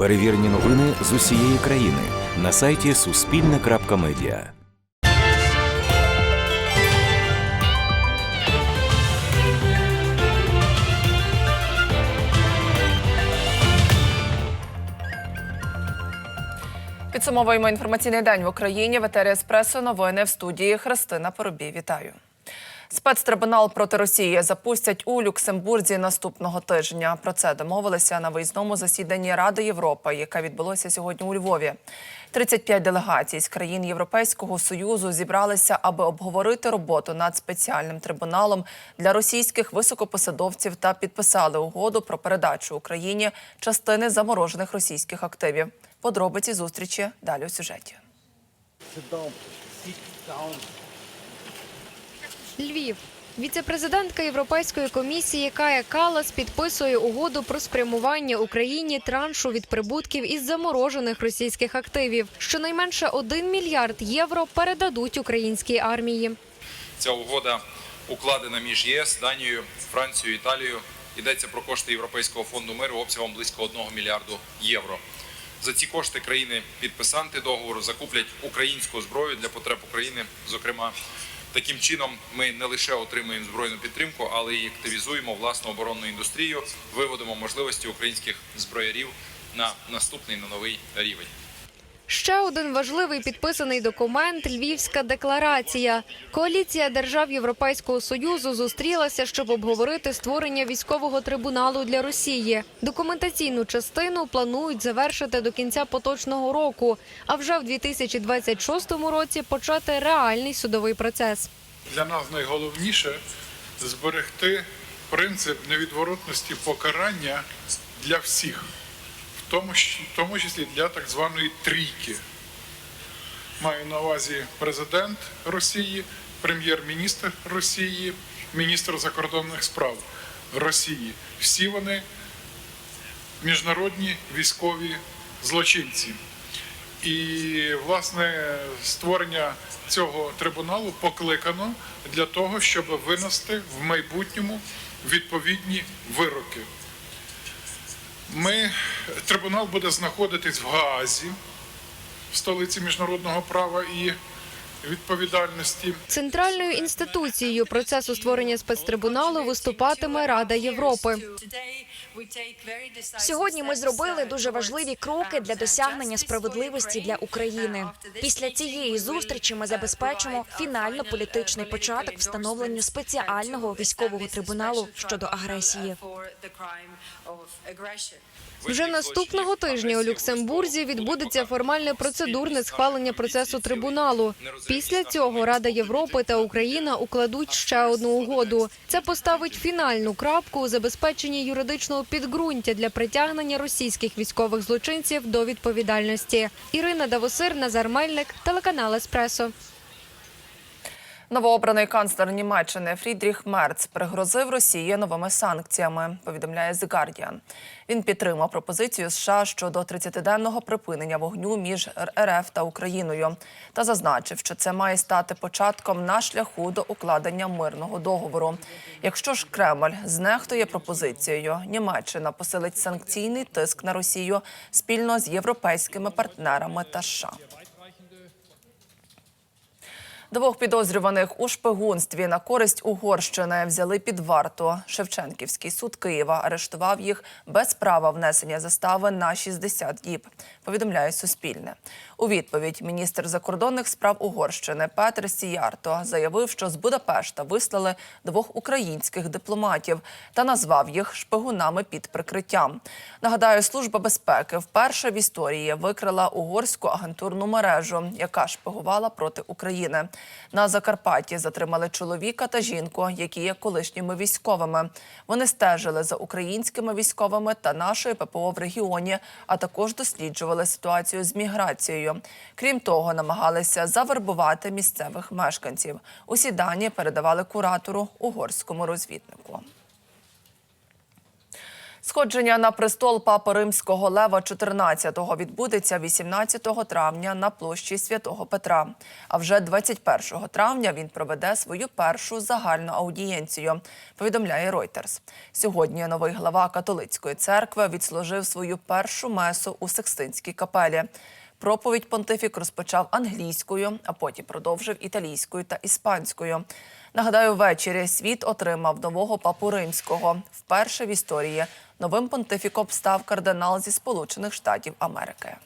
Перевірені новини з усієї країни на сайті Суспільне.Медіа. Підсумовуємо інформаційний день в Україні. В етері новини в студії Христина Поробій. Вітаю. Спецтрибунал проти Росії запустять у Люксембурзі наступного тижня. Про це домовилися на виїзному засіданні Ради Європи, яке відбулося сьогодні у Львові. 35 делегацій з країн Європейського союзу зібралися, аби обговорити роботу над спеціальним трибуналом для російських високопосадовців та підписали угоду про передачу Україні частини заморожених російських активів. Подробиці зустрічі далі у сюжеті. Львів. Віце-президентка Європейської комісії Кая Калас підписує угоду про спрямування Україні траншу від прибутків із заморожених російських активів. Щонайменше 1 мільярд євро передадуть українській армії. Ця угода укладена між ЄС, Данією, Францією, Італією. Йдеться про кошти Європейського фонду миру обсягом близько 1 мільярду євро. За ці кошти країни підписанти договору закуплять українську зброю для потреб України. Зокрема, таким чином ми не лише отримуємо збройну підтримку, але й активізуємо власну оборонну індустрію, виводимо можливості українських зброярів на наступний на новий рівень. Ще один важливий підписаний документ Львівська декларація. Коаліція держав Європейського союзу зустрілася, щоб обговорити створення військового трибуналу для Росії. Документаційну частину планують завершити до кінця поточного року, а вже в 2026 році почати реальний судовий процес. Для нас найголовніше зберегти принцип невідворотності покарання для всіх, в тому, числі для так званої трійки. Маю на увазі президент Росії, прем'єр-міністр Росії, міністр закордонних справ Росії. Всі вони міжнародні військові злочинці. І власне створення цього трибуналу покликано для того, щоб винести в майбутньому відповідні вироки. Ми, трибунал буде знаходитись в Гаазі, в столиці міжнародного права і відповідальності. Центральною інституцією процесу створення спецтрибуналу виступатиме Рада Європи. Сьогодні ми зробили дуже важливі кроки для досягнення справедливості для України. Після цієї зустрічі ми забезпечимо фінально політичний початок встановленню спеціального військового трибуналу щодо агресії. Вже наступного тижня у Люксембурзі відбудеться формальне процедурне схвалення процесу трибуналу. Після цього Рада Європи та Україна укладуть ще одну угоду. Це поставить фінальну крапку у забезпеченні юридичного підґрунтя для притягнення російських військових злочинців до відповідальності. Ірина Давосир, Назар Мельник, телеканал Еспресо. Новообраний канцлер Німеччини Фрідріх Мерц пригрозив Росії новими санкціями. Повідомляє The Guardian. Він підтримав пропозицію США щодо 30-денного припинення вогню між РФ та Україною та зазначив, що це має стати початком на шляху до укладення мирного договору. Якщо ж Кремль знехтує пропозицією, Німеччина посилить санкційний тиск на Росію спільно з європейськими партнерами та США. Двох підозрюваних у шпигунстві на користь Угорщини взяли під варту. Шевченківський суд Києва арештував їх без права внесення застави на 60 діб. Повідомляє Суспільне. У відповідь міністр закордонних справ Угорщини Петр Сіярто заявив, що з Будапешта вислали двох українських дипломатів та назвав їх шпигунами під прикриттям. Нагадаю, служба безпеки вперше в історії викрила угорську агентурну мережу, яка шпигувала проти України. На Закарпатті затримали чоловіка та жінку, які є колишніми військовими. Вони стежили за українськими військовими та нашою ППО в регіоні, а також досліджували ситуацію з міграцією. Крім того, намагалися завербувати місцевих мешканців. Усі дані передавали куратору угорському розвіднику. Сходження на престол папи римського Лева XIV відбудеться 18 травня на площі Святого Петра. А вже 21 травня він проведе свою першу загальну аудієнцію. Повідомляє Reuters. Сьогодні новий глава католицької церкви відслужив свою першу месу у Секстинській капелі. Проповідь понтифік розпочав англійською, а потім продовжив італійською та іспанською. Нагадаю, ввечері світ отримав нового папу римського. Вперше в історії новим понтифіком став кардинал зі Сполучених Штатів Америки.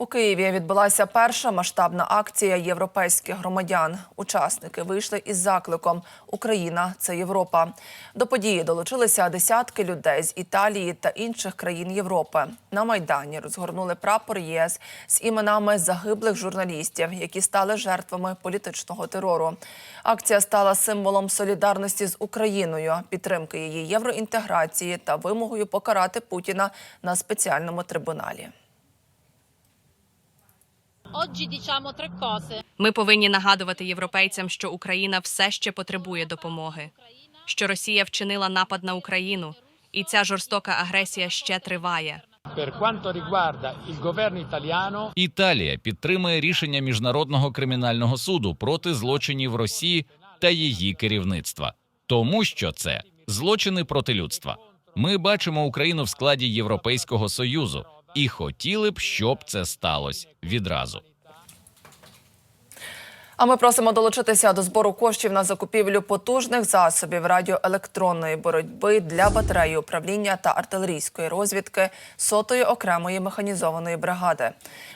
У Києві відбулася перша масштабна акція європейських громадян. Учасники вийшли із закликом Україна це Європа. До події долучилися десятки людей з Італії та інших країн Європи. На майдані розгорнули прапор ЄС з іменами загиблих журналістів, які стали жертвами політичного терору. Акція стала символом солідарності з Україною, підтримки її євроінтеграції та вимогою покарати Путіна на спеціальному трибуналі. Oggi diciamo tre cose. Ми повинні нагадувати європейцям, що Україна все ще потребує допомоги, що Росія вчинила напад на Україну, і ця жорстока агресія ще триває. Per quanto riguarda il governo italiano, Італія підтримує рішення міжнародного кримінального суду проти злочинів Росії та її керівництва, тому що це злочини проти людства. Ми бачимо Україну в складі Європейського союзу і хотіли б, щоб це сталося відразу. А ми просимо долучитися до збору коштів на закупівлю потужних засобів радіоелектронної боротьби для батареї управління та артилерійської розвідки сотої окремої механізованої бригади.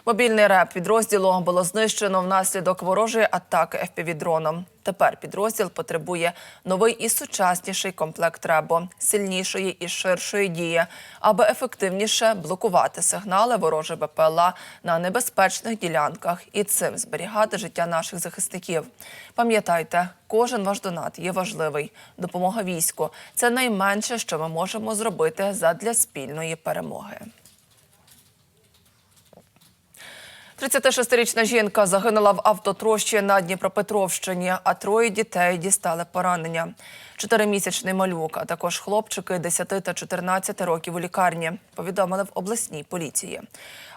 Мобільний реп підрозділу було знищено внаслідок ворожої атаки FPV-дроном. Тепер підрозділ потребує новий і сучасніший комплект ребу, сильнішої і ширшої дії, аби ефективніше блокувати сигнали ворожих БПЛА на небезпечних ділянках і цим зберігати життя наших захисників. Пам'ятайте, кожен ваш донат є важливий. Допомога війську це найменше, що ми можемо зробити задля спільної перемоги. 36-річна жінка загинула в автотрощі на Дніпропетровщині, а троє дітей дістали поранення. Чотиримісячний малюк, а також хлопчики 10 та 14 років у лікарні, повідомили в обласній поліції.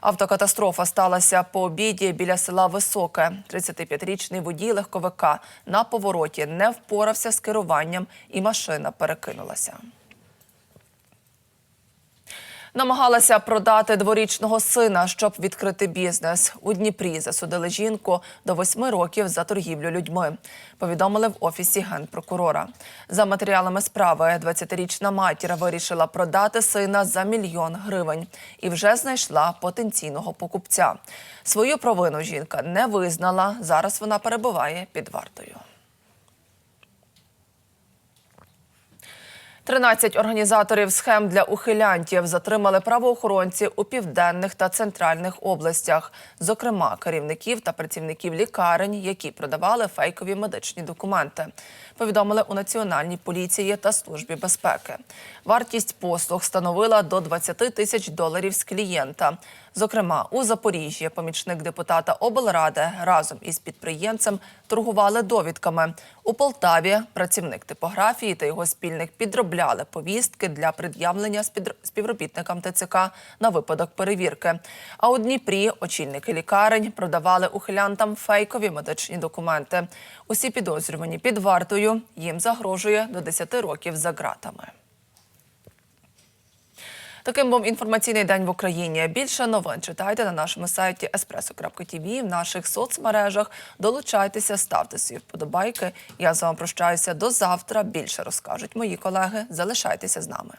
Автокатастрофа сталася по обіді біля села Високе. 35-річний водій легковика на повороті не впорався з керуванням і машина перекинулася. Намагалася продати дворічного сина, щоб відкрити бізнес. У Дніпрі засудили жінку до восьми років за торгівлю людьми. Повідомили в офісі генпрокурора. За матеріалами справи 20-річна матір вирішила продати сина за мільйон гривень і вже знайшла потенційного покупця. Свою провину жінка не визнала. Зараз вона перебуває під вартою. 13 організаторів схем для ухилянтів затримали правоохоронці у південних та центральних областях, зокрема керівників та працівників лікарень, які продавали фейкові медичні документи. Повідомили у національній поліції та службі безпеки. Вартість послуг становила до 20 тисяч доларів з клієнта. Зокрема, у Запоріжжі помічник депутата облради разом із підприємцем торгували довідками. У Полтаві працівник типографії та його спільник підробляли повістки для пред'явлення співробітникам ТЦК на випадок перевірки. А у Дніпрі очільники лікарень продавали ухилянтам фейкові медичні документи. Усі підозрювані під вартою їм загрожує до 10 років за ґратами. Таким був інформаційний день в Україні. Більше новин читайте на нашому сайті espresso.tv, в наших соцмережах. Долучайтеся, ставте свої вподобайки. Я з вами прощаюся до завтра. Більше розкажуть мої колеги. Залишайтеся з нами.